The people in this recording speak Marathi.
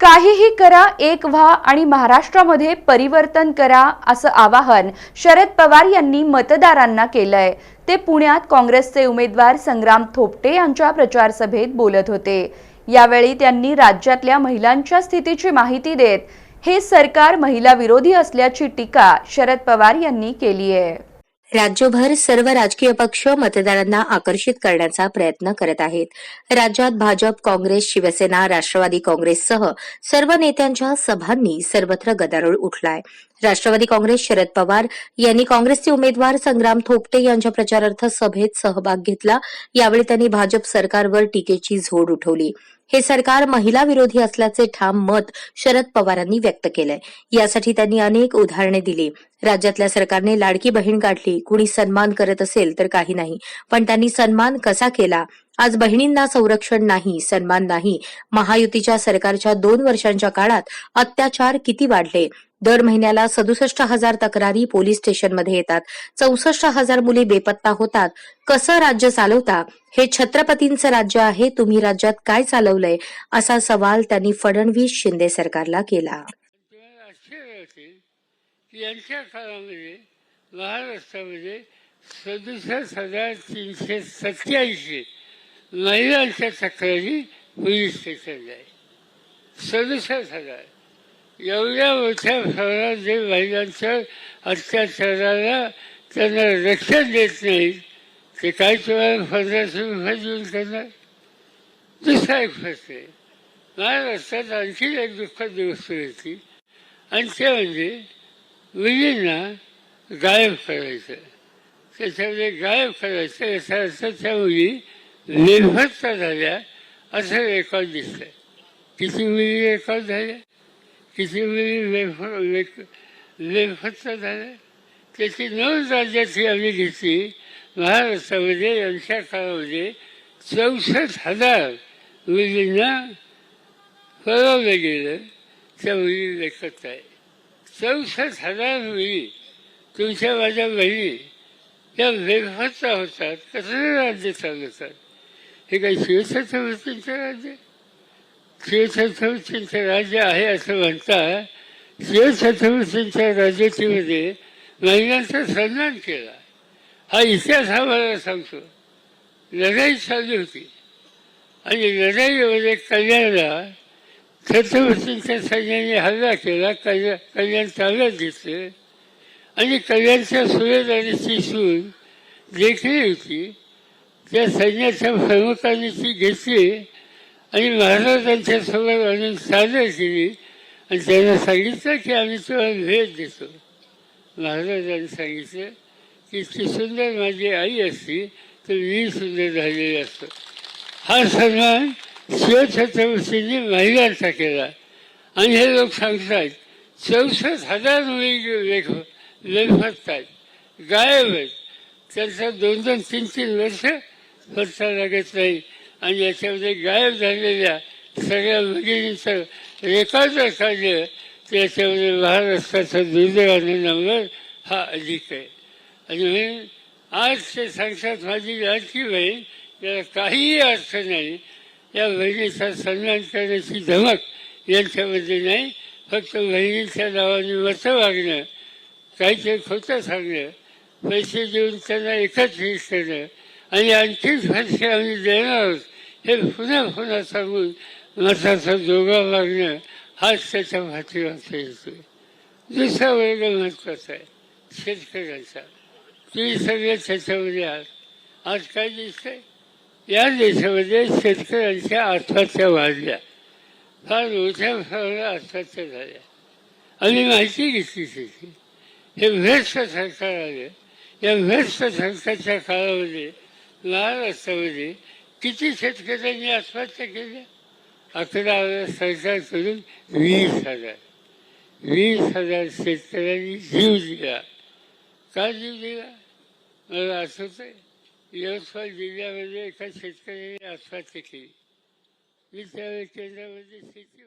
काहीही करा एक व्हा आणि महाराष्ट्रामध्ये परिवर्तन करा असं आवाहन शरद पवार यांनी मतदारांना केलंय. ते पुण्यात काँग्रेसचे उमेदवार संग्राम थोपटे यांच्या प्रचारसभेत बोलत होते. यावेळी त्यांनी राज्यातल्या महिलांच्या स्थितीची माहिती देत हे सरकार महिला विरोधी असल्याची टीका शरद पवार यांनी केली आहे राज्यभर सर्व राजकीय पक्ष मतदारांना आकर्षित करण्याचा प्रयत्न करत आहेत. राज्यात भाजप काँग्रेस शिवसेना राष्ट्रवादी काँग्रेससह सर्व नेत्यांच्या सभांनी सर्वत्र गदारोळ उठलाय. राष्ट्रवादी काँग्रेस शरद पवार यांनी काँग्रेसचे उमेदवार संग्राम थोपटे यांच्या प्रचारार्थ सभेत सहभाग घेतला. यावेळी त्यांनी भाजप सरकारवर टीकेची झोड उठवली. हे सरकार महिला विरोधी असल्याचे ठाम मत शरद पवारांनी व्यक्त केलंय. यासाठी त्यांनी अनेक उदाहरणे दिली. राज्यातल्या सरकारने लाडकी बहीण काढली कुणी सन्मान करत असेल तर काही नाही. पण त्यांनी सन्मान कसा केला? आज बहिणींना संरक्षण नाही सन्मान नाही. महायुतीच्या सरकारच्या दोन वर्षांच्या काळात अत्याचार किती वाढले? दर महिन्याला सदुसष्ट हजार तक्रारी पोलीस स्टेशनमध्ये येतात. चौसष्ट हजार मुली बेपत्ता होतात. कसं राज्य चालवता? हे छत्रपतींचं राज्य आहे. तुम्ही राज्यात काय चालवलंय? असा सवाल त्यांनी फडणवीस शिंदे सरकारला केला तुम्हाला आश्चर्य वाटेल की यांच्या काळामध्ये महाराष्ट्रामध्ये सदुसष्ट हजार तीनशे सत्याऐंशी महिलांच्या तक्रारी पोलीस स्टेशनला आहे. सदुसष्ट हजार. एवढ्या मोठ्या प्रमाणात जे महिलांच्या अत्याचाराला त्यांना रक्षण देत नाहीत ते काय तुम्हाला पंधराशे रुपये देऊन करणार दुसरा एक प्रश्न आहे. महाराष्ट्रात आणखी एक दुःखद गोष्ट होती. आणि ते म्हणजे मुलींना गायब करायचं. त्याच्यामध्ये गायब करायचं याचा अर्थ त्या मुली निर्भत्त झाल्या असं रेकॉर्ड दिसतंय. किती मुली रेकॉर्ड झाल्या किती मुली बेफ बेफत्ता झाल्या त्याची नऊ राज्याची आम्ही घेतली महाराष्ट्रामध्ये यांच्या काळामध्ये चौसष्ट हजार मुलींना पळवलं गेलं त्या मुली लेखत आहे. चौसष्ट हजार मुली तुमच्या माझ्या बहिणी या बेफत्ता होतात कसले राज्य चालवतात हे काही शिवछत्रपतींचं राज्य? शिवछत्रपतींचं राज्य आहे असं म्हणता शिवछत्रपतींच्या राज्यातीमध्ये महिलांचा सन्मान केला. हा इतिहास आम्हाला सांगतो. लढाई चालू होती. आणि लढाईमध्ये कल्याणला छत्रपतींच्या सैन्याने हल्ला केला कल्याण कल्याण ताब्यात घेतलं आणि कल्याणच्या सुभेदारीची सून देखील होती. त्या सैन्याच्या प्रमुखांनी ती घेतली आणि महाराजांच्या समोर आणून सादर केली. आणि त्यांना सांगितलं की आम्ही तुम्हाला भेट देतो. महाराजांनी सांगितलं की ती सुंदर माझी आई असती तर मी सुंदर झालेली असतो. हा सन्मान शिवछत्रपतींनी महिलांचा केला. आणि हे लोक सांगतात चौसष्ट हजार मुली लेख लेखतात गायब आहेत. त्यांचा दोन दोन तीन तीन वर्ष पत्ता लागत नाही. आणि याच्यामध्ये गायब झालेल्या सगळ्या मुलींचं रेकॉर्ड जर काढलं तर याच्यामध्ये महाराष्ट्राचा दुर्दैवाने नंबर हा अधिक आहे. आणि म्हणून आज ते सांगतात माझी लाडकी बहीण याला काहीही अर्थ नाही या बहिणीचा सन्मान करण्याची धमक यांच्यामध्ये नाही फक्त बहिणीच्या नावाने मतं वागणं काहीतरी खोटं सांगणं पैसे देऊन त्यांना एकत्रित करणं आणि आणखीच पैसे आम्ही देणार आहोत हे पुन्हा पुन्हा सांगून मताचा जोगा लागणं हाच त्याच्या पाठीमागचा येतो दुसरा वर्ग महत्त्वाचा आहे शेतकऱ्यांचा. तुम्ही सगळे त्याच्यामध्ये आहात. आज काय दिसतंय? या देशामध्ये शेतकऱ्यांच्या आत्महत्या वाढल्या. फार मोठ्या प्रमाणात आत्महत्या झाल्या. आम्ही माहिती घेतली त्याची. हे भ्रष्ट सरकार आले या भ्रष्ट सरकारच्या काळामध्ये महाराष्ट्रामध्ये किती शेतकऱ्यांनी आत्महत्या केल्या? अकरा हजार सरकारकडून वीस हजार. वीस हजार शेतकऱ्यांनी जीव दिला. का जीव दिला? मला आठवत आहे यवतमाळ जिल्ह्यामध्ये एका शेतकऱ्याने आत्महत्या केली. मी त्यावेळी केंद्रामध्ये शेती